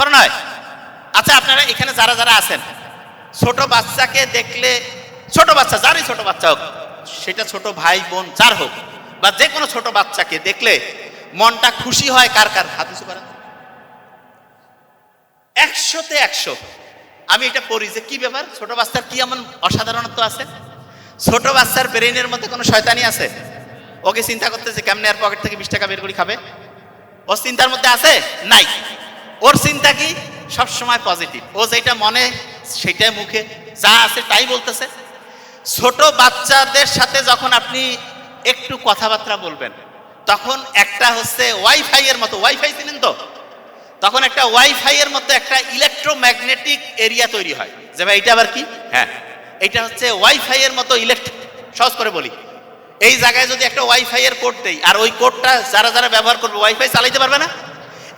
রক্তক্ষরণ নয়। আচ্ছা আপনারা এখানে যারা যারা আছেন, ছোট বাচ্চাকে দেখলে, ছোট বাচ্চা, যারই ছোট বাচ্চা হোক, সেটা ছোট ভাই, বোন, যার হোক, বা যে কোনো ছোট বাচ্চাকে দেখলে মনটা খুশি হয় কার কার? হাত উঁচু একশোতে একশো। আমি এটা পড়ি যে কি ব্যাপার? ছোট বাচ্চার কি এমন অসাধারণত্ব আছে? ছোট বাচ্চার ব্রেনের মধ্যে কোনো শয়তানি আছে? ওকে চিন্তা করতেছে, কেমনে আর পকেট থেকে বিশ টাকা বের করে খাবে? ও চিন্তার মধ্যে আছে? নাই। ওর চিন্তা কি? সব সময় পজিটিভ ও যেটা মনে, সেটাই মুখে। যা আছে তাই বলতেছে। ছোট বাচ্চাদের সাথে যখন আপনি একটু কথাবার্তা বলবেন, তখন একটা হচ্ছে ওয়াইফাই এর মতো। ওয়াইফাই চিনেন তো? তখন একটা ওয়াইফাই এর মতো একটা ইলেকট্রোম্যাগনেটিক এরিয়া তৈরি হয়। যে ভাই এটা আবার কি? হ্যাঁ। এটা হচ্ছে ওয়াইফাই এর মতো ইলেকট্রিক সহজ করে বলি। এই জায়গায় যদি একটা ওয়াইফাই এর কোড দেই, আর ওই কোডটা যারা যারা ব্যবহার করবে ওয়াইফাই চালাইতে পারবে না?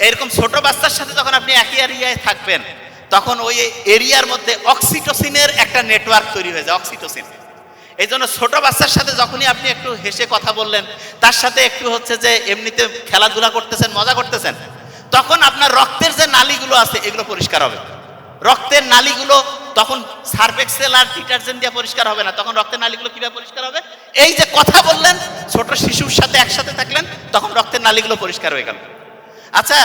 এরকম ছোট বাচ্চার সাথে যখন আপনি একই এরিয়ায় থাকবেন, তখন ওই এরিয়ার মধ্যে অক্সিটোসিনের একটা নেটওয়ার্ক তৈরি হয়ে যায়, অক্সিটোসিন। এই জন্য ছোট বাচ্চার সাথে যখনই আপনি একটু হেসে কথা বললেন, তার সাথে একটু হচ্ছে যে এমনিতে খেলাধুলা করতেছেন, মজা করতেছেন, তখন আপনার রক্তের যে নালীগুলো আছে, এগুলো পরিষ্কার হবে। রক্তের নালীগুলো তখন সার্ফেক্সেল আর ডিটারজেন্ট দিয়ে পরিষ্কার হবে না, তখন রক্তের নালীগুলো কীভাবে পরিষ্কার হবে? এই যে কথা বললেন, ছোট শিশুর সাথে একসাথে থাকলেন, তখন রক্তের নালীগুলো পরিষ্কার হয়ে গেল। আচ্ছা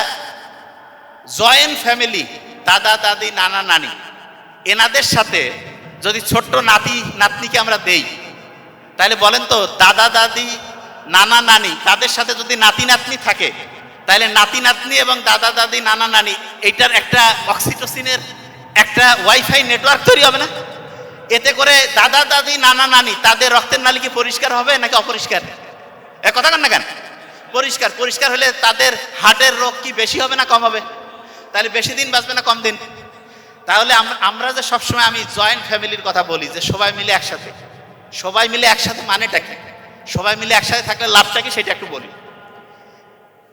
জয়েন্ট ফ্যামিলি, দাদা, দাদি, নানা, নানি, এনাদের সাথে যদি ছোট্ট নাতি, নাতনিকে আমরা দেই, তাহলে বলেন তো, দাদা, দাদি, নানা, নানি, তাদের সাথে যদি নাতি, নাতনি থাকে, তাহলে নাতি, নাতনি এবং দাদা, দাদি, নানা, নানি, এইটার একটা অক্সিটোসিনের একটা ওয়াইফাই নেটওয়ার্ক তৈরি হবে না? এতে করে দাদা, দাদি, নানা, নানি, তাদের রক্তের নালী কি পরিষ্কার হবে নাকি অপরিষ্কার? এ কথা কেন না কেন? পরিষ্কার পরিষ্কার হলে তাদের হার্টের রোগ কি বেশি হবে না কম হবে? তাহলে বেশি দিন বাঁচবে না কম দিন? তাহলে আমরা যে সবসময় আমি জয়েন্ট ফ্যামিলির কথা বলি যে সবাই মিলে একসাথে। সবাই মিলে একসাথে মানেটা কি? সবাই মিলে একসাথে থাকলে লাভটা কি সেটা একটু বলি।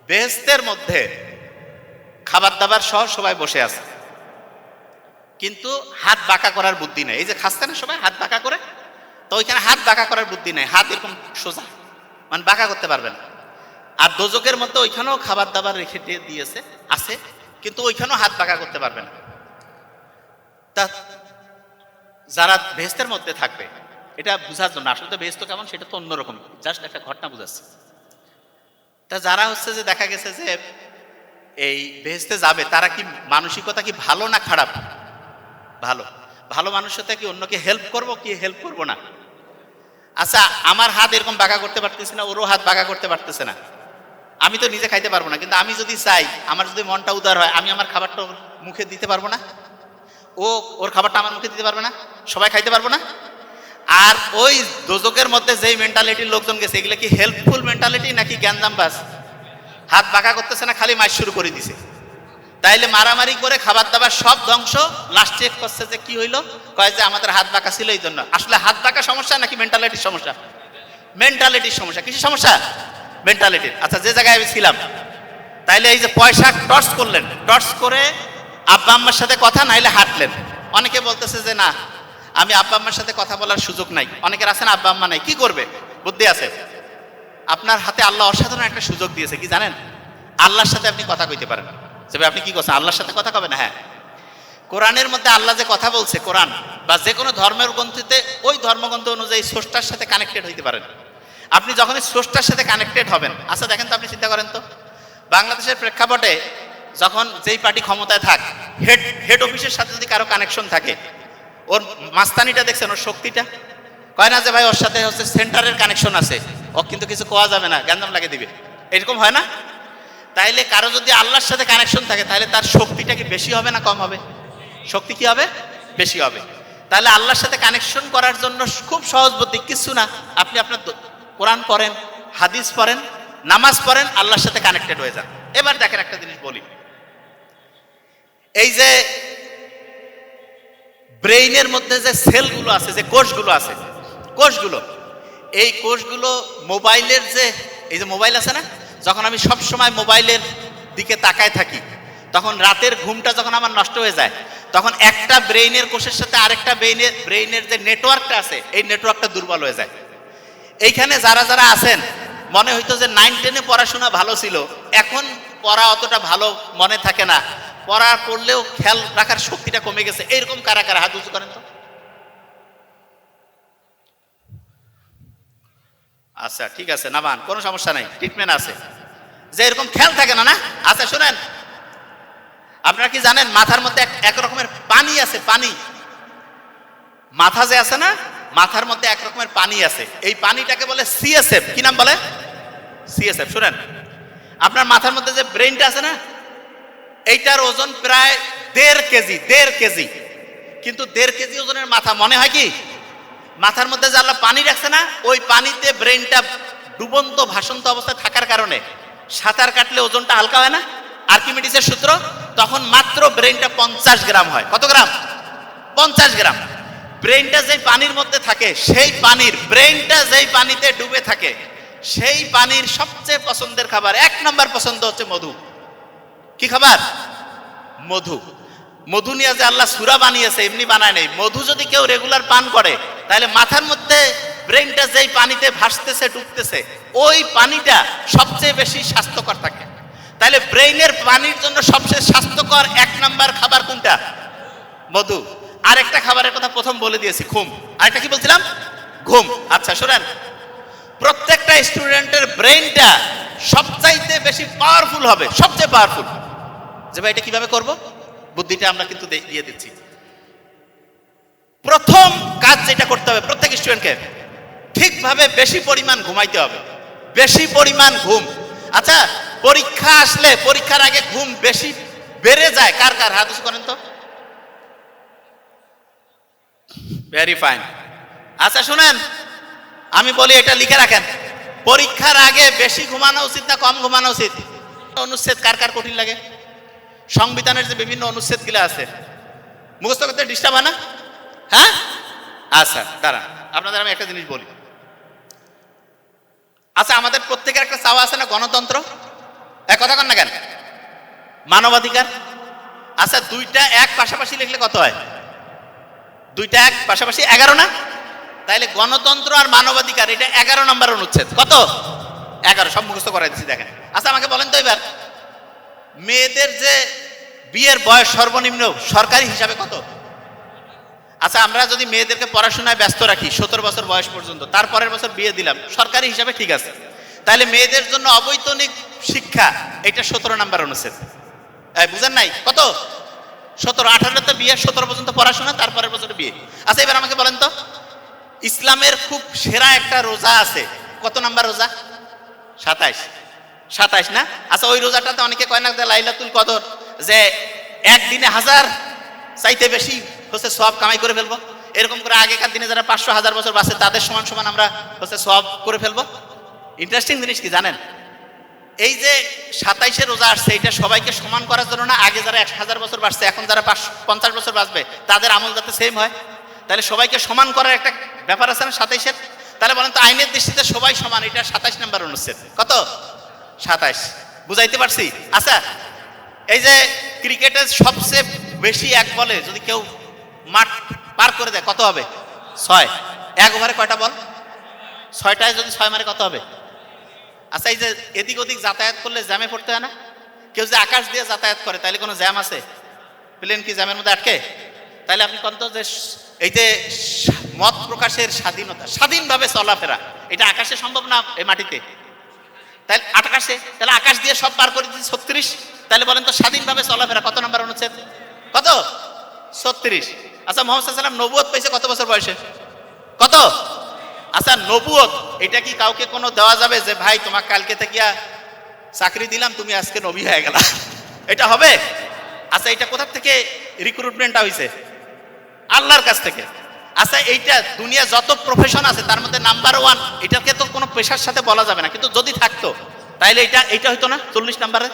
বেহেস্তের মধ্যে খাবার দাবার সহ সবাই বসে আছে। কিন্তু হাত বাঁকা করার বুদ্ধি নেই। এই যে খাচ্ছে না সবাই হাত বাঁকা করে, তো ওইখানে হাত বাঁকা করার বুদ্ধি নেই। হাত এরকম সোজা মানে বাঁকা করতে পারবে না। আর দোজকের মধ্যে ওইখানেও খাবার দাবার রেখে দিয়ে দিয়েছে, আছে, কিন্তু ওইখানেও হাত বাঁকা করতে পারবে না। তা যারা ভেস্তের মধ্যে থাকবে, এটা বোঝার জন্য, আসলে তো ভেস্ত কেমন, সেটা তো অন্যরকম, জাস্ট একটা ঘটনা বুঝাচ্ছে। তা যারা হচ্ছে যে দেখা গেছে যে এই ভেস্তে যাবে, তারা কি মানসিকতা কি ভালো না খারাপ? ভালো। ভালো মানুষের কি অন্যকে হেল্প করব কি হেল্প করব না? আচ্ছা আমার হাত এরকম বাঁকা করতে পারতেছে না, ওরও হাত বাঁকা করতে পারতেছে না। আমি তো নিজে খাইতে পারব না, কিন্তু আমি যদি চাই, আমার যদি মনটা উদার হয়, আমি আমার খাবারটা ওর মুখে দিতে পারব না? ও ওর খাবারটা আমার মুখে দিতে পারবে না? সবাই খাইতে পারব না? আর ওই দোজকের মধ্যে যেই মেন্টালিটির লোকজন গেছে, এগুলো কি হেল্পফুল মেন্টালিটি নাকি জ্ঞানজাম বাস হাত বাঁকা করতেছে না, খালি মাছ শুরু করে দিছে। তাইলে মারামারি করে খাবার দাবার সব ধ্বংস। লাস্ট চেক করছে যে কি হইল। কয় যে আমাদের হাত বাঁকা ছিল এই জন্য। আসলে হাত বাঁকা সমস্যা নাকি মেন্টালিটির সমস্যা? মেন্টালিটির সমস্যা। কিছু সমস্যা? মেন্টালিটির আচ্ছা যে জায়গায় আমি ছিলাম, তাইলে এই যে পয়সা টর্চ করলেন। টর্চ করে আব্বা আম্মার সাথে কথা নাইলে হাঁটলেন। অনেকে বলতেছে যে, না, আমি আব্বা আম্মার সাথে কথা বলার সুযোগ নাই। অনেকের আছেন আব্বা আম্মা নাই। কি করবে? বুদ্ধি আছে। আপনার হাতে আল্লাহ অসাধারণ একটা সুযোগ দিয়েছে, কি জানেন? আল্লাহর সাথে আপনি কথা কইতে পারেন। তবে আপনি কি করছেন? আল্লাহর সাথে কথা কবেন? হ্যাঁ। কোরআনের মধ্যে আল্লাহ যে কথা বলছে, কোরআন, বা যে কোনো ধর্মের গ্রন্থিতে ওই ধর্মগ্রন্থ অনুযায়ী স্রষ্টার সাথে কানেক্টেড হইতে পারেন। আপনি যখনই স্রষ্টার সাথে কানেক্টেড হবেন আচ্ছা দেখেন তো আপনি চিন্তা করেন তো, বাংলাদেশের প্রেক্ষাপটে যখন যেই পার্টি ক্ষমতায় থাক হেড হেড অফিসের সাথে যদি কারও কানেকশন থাকে, ওর মাস্তানিটা দেখছেন, ওর শক্তিটা? কয় না যে ভাই, ওর সাথে হচ্ছে সেন্টারের কানেকশন আছে, ও কিন্তু কিছু কোয়া যাবে না গ্যান্দাম লাগে দিবে। এরকম হয় না? তাইলে কারও যদি আল্লাহর সাথে কানেকশন থাকে তাহলে তার শক্তিটা কি বেশি হবে না কম হবে? শক্তি কি হবে? বেশি হবে। তাহলে আল্লাহর সাথে কানেকশন করার জন্য খুব সহজ বুদ্ধি, কিছু না। আপনি আপনার কোরআন পড়েন, হাদিস পড়েন, নামাজ পড়েন, আল্লাহর সাথে কানেক্টেড হয়ে যান। এবার দেখেন একটা জিনিস বলি। এই যে ব্রেইনের মধ্যে যে সেলগুলো আছে, যে কোষগুলো আছে, কোষগুলো, এই কোষগুলো মোবাইলের যে, এই যে মোবাইল আছে না, যখন আমি সব সময় মোবাইলের দিকে তাকায় থাকি, তখন রাতের ঘুমটা যখন আমার নষ্ট হয়ে যায়, তখন একটা ব্রেইনের কোষের সাথে আরেকটা ব্রেইনের ব্রেইনের যে নেটওয়ার্কটা আছে, এই নেটওয়ার্কটা দুর্বল হয়ে যায়। এইখানে যারা যারা আছেন, মনে হইতো যে নাইন টেনে পড়াশোনা ভালো ছিল। এখন পড়া অতটা ভালো মনে থাকে না। পড়া পড়লেও খেয়াল রাখার শক্তিটা কমে গেছে। এইরকম কারা কারা? হাত উঁচু করেন তো। আচ্ছা ঠিক আছে নামান কোনো সমস্যা নাই ট্রিটমেন্ট আছে। যে এরকম খেয়াল থাকে না না? আচ্ছা শোনেন। আপনারা কি জানেন, মাথার মধ্যে এক রকমের পানি আছে, পানি। মাথা যে আছে না মাথার মধ্যে এক রকমের পানি আছে। এই পানিটাকে বলে সিএসএফ কি নাম বলে? সিএসএফ শুনেন। আপনার মাথার মধ্যে যে ব্রেনটা আছে না, এইটার ওজন প্রায় দেড় কেজি দেড় কেজি। কিন্তু দেড় কেজি ওজনের মাথা, মনে হয় কি? মাথার মধ্যে যে আল্লাহ পানি রাখছে না, ওই পানিতে ব্রেনটা ডুবন্ত, ভাসন্ত অবস্থায় থাকার কারণে সাঁতার কাটলে ওজনটা হালকা হয় না। আর্কিমিডিসের সূত্র, তখন মাত্র ব্রেনটা পঞ্চাশ গ্রাম হয়। কত গ্রাম? পঞ্চাশ গ্রাম। ব্রেনটা যেই পানির মধ্যে থাকে, সেই পানির ব্রেনটা যেই পানিতে ডুবে থাকে, সেই পানির সবচেয়ে পছন্দের খাবার, এক নম্বর পছন্দ হচ্ছে মধু। কি খাবার? মধু। মধু নিয়ে যে আল্লাহ সুরা বানিয়েছে, এমনি বানায় নেই। মধু যদি কেউ রেগুলার পান করে, তাহলে মাথার মধ্যে ব্রেনটা যেই পানিতে ভাসতেছে, ডুবতেছে, ওই পানিটা সবচেয়ে বেশি স্বাস্থ্যকর থাকে। তাহলে ব্রেইনের পানির জন্য সবচেয়ে স্বাস্থ্যকর এক নাম্বার খাবার কোনটা? মধু। আরেকটা খাবারের কথা প্রথম বলে দিয়েছি, ঘুম। আরেকটা কি বলছিলাম? ঘুম। আচ্ছা শোনেন। প্রত্যেকটা স্টুডেন্টের ব্রেইনটা সবচাইতে বেশি পাওয়ারফুল হবে, সবচেয়ে পাওয়ারফুল যে ভাই, এটা কীভাবে করব? বুদ্ধিটা আমরা কিন্তু দিয়ে দিচ্ছি। প্রথম কাজ যেটা করতে হবে প্রত্যেক স্টুডেন্টকে, ঠিকভাবে বেশি পরিমাণ ঘুমাইতে হবে। বেশি পরিমাণ ঘুম। আচ্ছা পরীক্ষা আসলে পরীক্ষার আগে ঘুম বেশি বেড়ে যায়। কার কার? হাত করেন তো। ভেরি ফাইন আচ্ছা শুনেন, আমি বলি এটা লিখে রাখেন। পরীক্ষার আগে বেশি ঘুমানো উচিত না কম ঘুমানো উচিত? অনুচ্ছেদ কার কার কঠিন লাগে? সংবিধানের যে বিভিন্ন অনুচ্ছেদগুলো আছে। মুখস্থ করতে ডিস্টার্ব হয় না? হ্যাঁ? আচ্ছা দাঁড়া আপনাদের আমি একটা জিনিস বলি। আচ্ছা আমাদের প্রত্যেকের একটা চাওয়া আছে না গণতন্ত্র? এক কথা কন না কেন? মানবাধিকার? আচ্ছা দুইটা এক পাশাপাশি লিখলে কত হয়? দুইটা এক, পাশাপাশি এগারো না? তাইলে গণতন্ত্র আর মানবাধিকার, এটা এগারো নম্বর অনুচ্ছেদ। কত? এগারো, সব মুখস্থ করাই দিচ্ছি দেখেন। আচ্ছা আমাকে বলেন তো এবার। মেয়েদের যে বিয়ের বয়স সর্বনিম্ন, সরকারি হিসাবে কত? আচ্ছা আমরা যদি মেয়েদেরকে পড়াশোনায় ব্যস্ত রাখি, সতেরো বছর বয়স পর্যন্ত, তারপরের বছর বিয়ে দিলাম, সরকারি হিসাবে ঠিক আছে। তাহলে মেয়েদের জন্য অবৈতনিক শিক্ষা, এটা সতেরো নাম্বার অনুচ্ছেদ। বুঝেন নাই? কত? সতেরো আঠারোতে বিয়ে, সতেরো পর্যন্ত পড়াশোনা, তারপরের বছর বিয়ে। আচ্ছা এবার আমাকে বলেন তো, ইসলামের খুব সেরা একটা রোজা আছে। কত নাম্বার রোজা? সাতাইশ। সাতাইশ না? আচ্ছা ওই রোজাটাতে অনেকে কয় না লাইলাতুল কদর, যে একদিনে হাজার, চাইতে বেশি হচ্ছে সব কামাই করে ফেলব। এরকম করে আগেকার দিনে যারা পাঁচশো হাজার বছর বাঁচে, তাদের সমান সমান আমরা হচ্ছে সব করে ফেলব। ইন্টারেস্টিং জিনিস কি জানেন? এই যে সাতাইশে রোজা আসছে, এটা সবাইকে সমান করার জন্য না, আগে যারা এক হাজার বছর বাঁচছে, এখন যারা পঞ্চাশ বছর বাঁচবে, তাদের আমল যাতে সেম হয়। তাহলে সবাইকে সমান করার একটা ব্যাপার আছে না সাতাইশের? তাহলে বলেন তো, আইনের দৃষ্টিতে সবাই সমান, এটা সাতাইশ নাম্বার অনুচ্ছেদ। কত? সাতাইশ। বুঝাইতে পারছি? আচ্ছা এই যে ক্রিকেটের সবচেয়ে বেশি এক বলে যদি কেউ মাঠ পার করে দেয়, কত হবে? ছয়। এক ওভারে কয়টা বল? ছয়টায় যদি ছয় মারে কত হবে? আচ্ছা এই যে এদিক ওদিক যাতায়াত করলে জ্যামে পড়তে হয় না? কেউ যে আকাশ দিয়ে যাতায়াত করে তাহলে কোনো জ্যাম আছে? প্লেন কি জ্যামের মধ্যে আটকে? তাহলে আপনি কন্ত যে এই যে মত প্রকাশের স্বাধীনতা, স্বাধীনভাবে চলাফেরা, এটা আকাশে সম্ভব না এই মাটিতে? তাহলে আকাশে? তাহলে আকাশ দিয়ে সব পার করে দিচ্ছি ছত্রিশ? তাহলে বলেন তো স্বাধীনভাবে চলাফেরা কত নাম্বার অনুচ্ছেদ? কত? ছত্রিশ। আচ্ছা মোহাম্মদ সাল্লাম নবুয়ত পেয়েছে কত বছর বয়সে? কত? আচ্ছা নবুয়ত, এটা কি কাউকে কোনো দেওয়া যাবে যে, ভাই, তোমাকে কালকে থেকে চাকরি দিলাম, তুমি আজকে নবী হয়ে গেলা? এটা হবে? আচ্ছা এটা কোথার থেকে রিক্রুটমেন্টটা হয়েছে আল্লাহর কাছ থেকে। আচ্ছা এইটা দুনিয়া যত প্রফেশন আছে, তার মধ্যে নাম্বার ওয়ান এটাকে তো কোনো পেশার সাথে বলা যাবে না। কিন্তু যদি থাকতো তাহলে এটা এটা হইতো না চল্লিশ নাম্বারে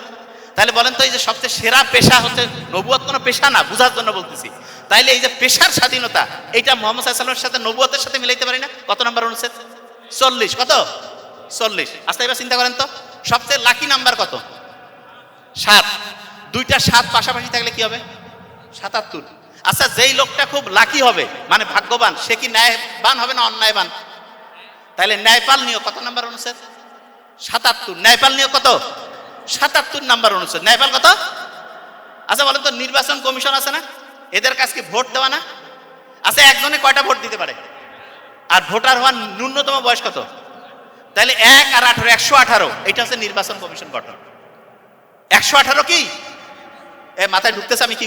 তাহলে বলেন তো, এই যে সবচেয়ে সেরা পেশা হচ্ছে, নবুয়াত কোনো পেশা না, বোঝার জন্য বলতেছি। তাইলে এই যে পেশার স্বাধীনতা এটা মোহাম্মদ সাল্লামের সাথে নবুয়াতের সাথে মিলাইতে পারি না? কত নাম্বার অনুচ্ছেদ? চল্লিশ। কত? চল্লিশ। আচ্ছা এবার চিন্তা করেন তো, সবচেয়ে লাকি নাম্বার কত? সাত। দুইটা সাত পাশাপাশি থাকলে কি হবে? সাতাত্তর। আচ্ছা যেই লোকটা খুব লাকি হবে মানে ভাগ্যবান, সে কি ন্যায়বান হবে না অন্যায়বান? তাহলে ন্যায়পাল নিয়োগ কত নাম্বার অনুচ্ছেদ? সাতাত্তর। ন্যায়পাল নিয়োগ কত? সাতাত্তর নাম্বার অনুচ্ছেদ। ন্যায়পাল কত? আচ্ছা বলেন তো, নির্বাচন কমিশন আছে না? এদের কাছে ভোট দেওয়া না? আচ্ছা একজনে কয়টা ভোট দিতে পারে? আর ভোটার হওয়ার ন্যূনতম বয়স কত? তাহলে এক আর আঠারো, একশো আঠারো। এটা হচ্ছে নির্বাচন কমিশন গঠন। একশো আঠারো কি? মাথায় ঢুকতেছে আমি কি